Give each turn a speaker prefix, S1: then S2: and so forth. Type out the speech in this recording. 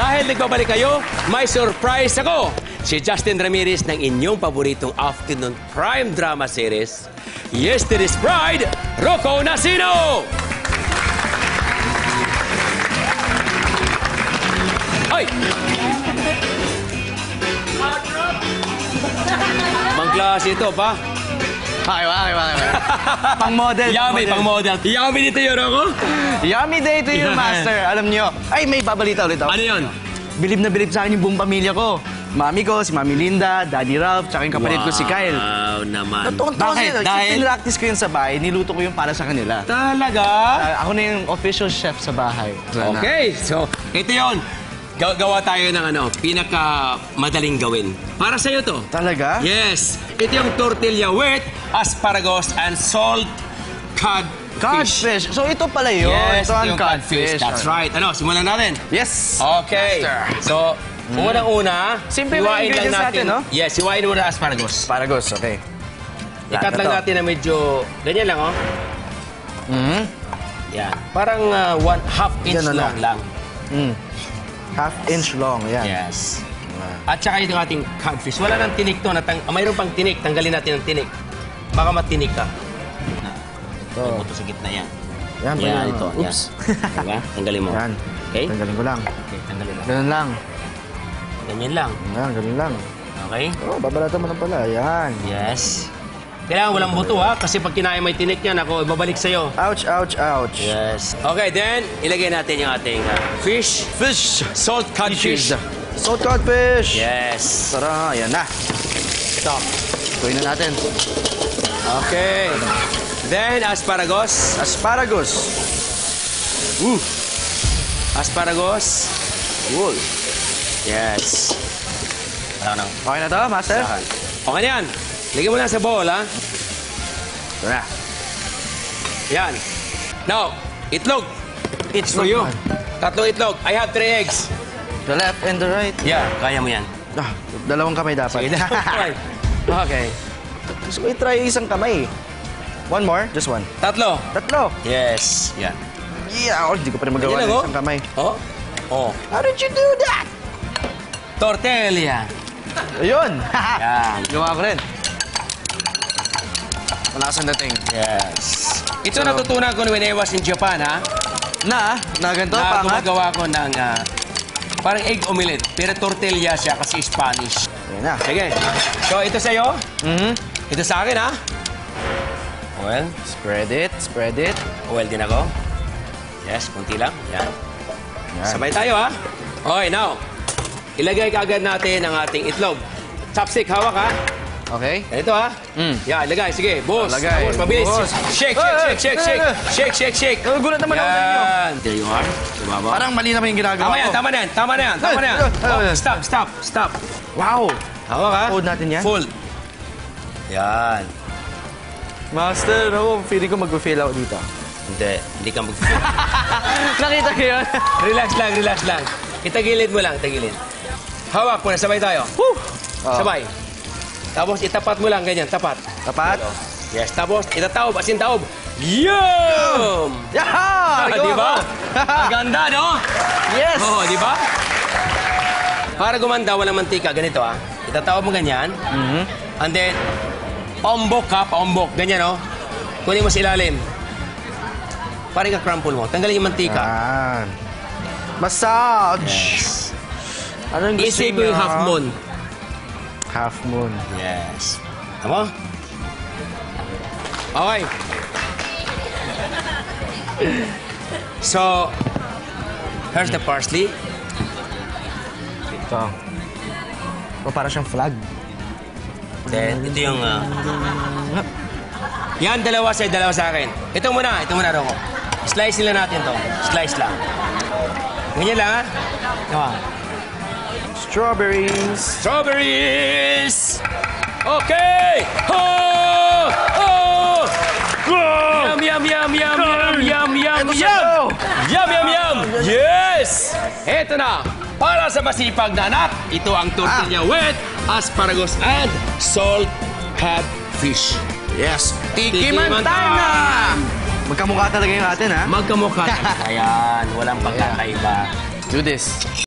S1: Dahil nagbabalik kayo, may surprise ako. Si Justin Ramirez ng inyong paboritong afternoon prime drama series, Yesterday's Bride, Rocco Nasino! Ay! Mang klase ito, pa.
S2: Okay, okay, okay. pang model.
S1: Yummy, pang model. Yummy dito yun ako.
S2: Yummy day to you, master. Alam nyo, ay, may babalita ulit ako.
S1: Ano yun?
S2: Bilib na bilib sa akin yung buong pamilya ko. Mami ko, si Mami Linda, Daddy Ralph, tsaka yung kapatid ko si Kyle.
S1: Wow naman. Bakit?
S2: sila.
S1: Dahil?
S2: Pinractice ko yun sa bahay, niluto ko yung para sa kanila.
S1: Talaga?
S2: Ah, ako na yung official chef sa bahay. Sana.
S1: Okay, so ito yon. Gaw- Gawa tayo ng ano, pinaka madaling gawin. Para sa iyo to.
S2: Talaga?
S1: Yes. Ito yung tortilla with asparagus and salt cod
S2: Codfish. So ito pala yun.
S1: Yes,
S2: ito ang
S1: yung codfish. That's right. Ano, simulan natin.
S2: Yes.
S1: Okay.
S2: Master.
S1: So, unang-una,
S2: Simple lang ingredients natin, no?
S1: Yes, hiwain mo na asparagus.
S2: Asparagus, okay.
S1: Ikat lang natin na medyo, ganyan lang, oh.
S2: Mm.
S1: Yan. Parang uh, one half inch
S2: Ganun
S1: long lang.
S2: Mm. Half inch long, yan.
S1: Yes. At saka yung ating codfish. Wala nang tinik to. Natang, ah, mayroon pang tinik. Tanggalin natin ang tinik. Baka matinik ka.
S2: Ito.
S1: Yung buto sa gitna yan.
S2: Yan
S1: Yan,
S2: yan.
S1: ito.
S2: Oops.
S1: Yan. Diba? Tanggalin mo.
S2: Yan.
S1: Okay?
S2: Tanggalin ko lang.
S1: Okay, tanggalin mo.
S2: Ganun lang.
S1: Ganyan lang.
S2: Yan, ganun lang.
S1: Okay?
S2: Oh, babalatan mo lang pala. Yan.
S1: Yes. Kailangan walang buto ha. Kasi pag kinain may tinik yan, ako ibabalik sa'yo.
S2: Ouch, ouch, ouch.
S1: Yes. Okay, then, ilagay natin yung ating uh, fish.
S2: Fish.
S1: Salt codfish.
S2: Salt codfish.
S1: Yes.
S2: Tara, yan na.
S1: Ito.
S2: Tuloy na natin.
S1: Okay. Then, asparagus.
S2: Asparagus.
S1: Woo! Asparagus.
S2: Cool.
S1: Yes. Wala nang
S2: Okay na to, master?
S1: Okay na yan. Lagyan mo na sa bowl, ha?
S2: Ito na.
S1: Yan. Now, itlog. It's for you. Tatlong itlog. I have three eggs.
S2: The left and the right.
S1: Yeah, kaya mo yan.
S2: Ah, dalawang kamay dapat.
S1: Sige na. okay.
S2: Gusto ko i-try isang kamay. One more? Just one.
S1: Tatlo.
S2: Tatlo.
S1: Yes. Yan.
S2: Yeah, oh, hindi ko pa rin magawa ng
S1: lang,
S2: isang kamay.
S1: Oh. Oh.
S2: How did you do that?
S1: Tortilla.
S2: Ayun.
S1: Yan.
S2: Gawa ko rin. Malakas ang dating.
S1: Yes. Ito
S2: So-
S1: natutunan ko when I was in Japan, ha?
S2: Na, na ganito,
S1: na
S2: pangat.
S1: gumagawa ko ng ah, parang egg omelette. Pero tortilla siya kasi Spanish.
S2: Ayan na.
S1: Sige. So, ito sa'yo.
S2: Mhm.
S1: Ito sa akin, ha? Oil.
S2: Spread it, spread it.
S1: Oil din ako. Yes, kunti lang. Yan.
S2: Yan.
S1: Sabay tayo, ha? Okay, now. Ilagay kaagad natin ang ating itlog. Chopstick, hawak, ha?
S2: Okay.
S1: Ito, ha?
S2: Mm.
S1: Yan, ilagay. Sige, boss.
S2: Lagay.
S1: Boss, mabilis.
S2: Boss.
S1: Shake, shake,
S2: Hey,
S1: shake, shake,
S2: hey,
S1: shake.
S2: hey.
S1: Shake, shake, shake.
S2: Nagugulat naman ako sa inyo.
S1: Yan. There you are. Baba.
S2: Parang mali naman yung ginagawa
S1: Tama yan,
S2: ko.
S1: tama na yan, tama na yan, tama na yan.
S2: Eh, eh,
S1: Oh,
S2: eh.
S1: stop, stop, stop.
S2: Wow.
S1: Hawak ha?
S2: Hold natin yan?
S1: Full. Yan.
S2: Master, ako, feeling ko mag-fail ako dito.
S1: Hindi, hindi ka mag
S2: Nakita ko yun.
S1: Relax lang, relax lang. Itagilid mo lang, itagilid. Hawak muna, sabay tayo.
S2: Woo! Oh.
S1: Sabay. Tapos itapat mo lang ganyan, tapat.
S2: Tapat.
S1: Yes, tapos itataob, asin taob. Yum!
S2: Yaha!
S1: di ba? Ang ganda, no?
S2: yes!
S1: Oo, di ba? Para gumanda, walang mantika, ganito ah. Itataob mo ganyan.
S2: Mhm.
S1: And then, ombok ka, paombok. Ganyan, no? Kunin mo sa ilalim. Parang ka-crumple mo. Tanggalin yung mantika.
S2: Yan. Massage!
S1: Yes.
S2: Anong gusto
S1: Isip mo yung
S2: niyo?
S1: half moon.
S2: Half moon.
S1: Yes. Tama? Okay. So, here's the parsley.
S2: Ito. O, para siyang flag.
S1: Then, ito yung... ah, yan, dalawa sa dalawa sa akin. Ito muna, ito muna Rocco. Slice nila natin to. Slice lang. Ganyan lang, ha? Come on.
S2: Strawberries.
S1: Strawberries! Okay! Ho! Ho! Yum, yum, yum, yum, yum, yum, yum,
S2: Ito
S1: yum! Yum, yum, yum! Yes! Eto na! Para sa masipag na anak, ito ang tortilla with asparagus and salt cut fish.
S2: Yes. Tikiman time na! Magkamukha talaga yung atin, ha?
S1: Magkamukha. Ayan, walang pagkakaiba.
S2: Do this.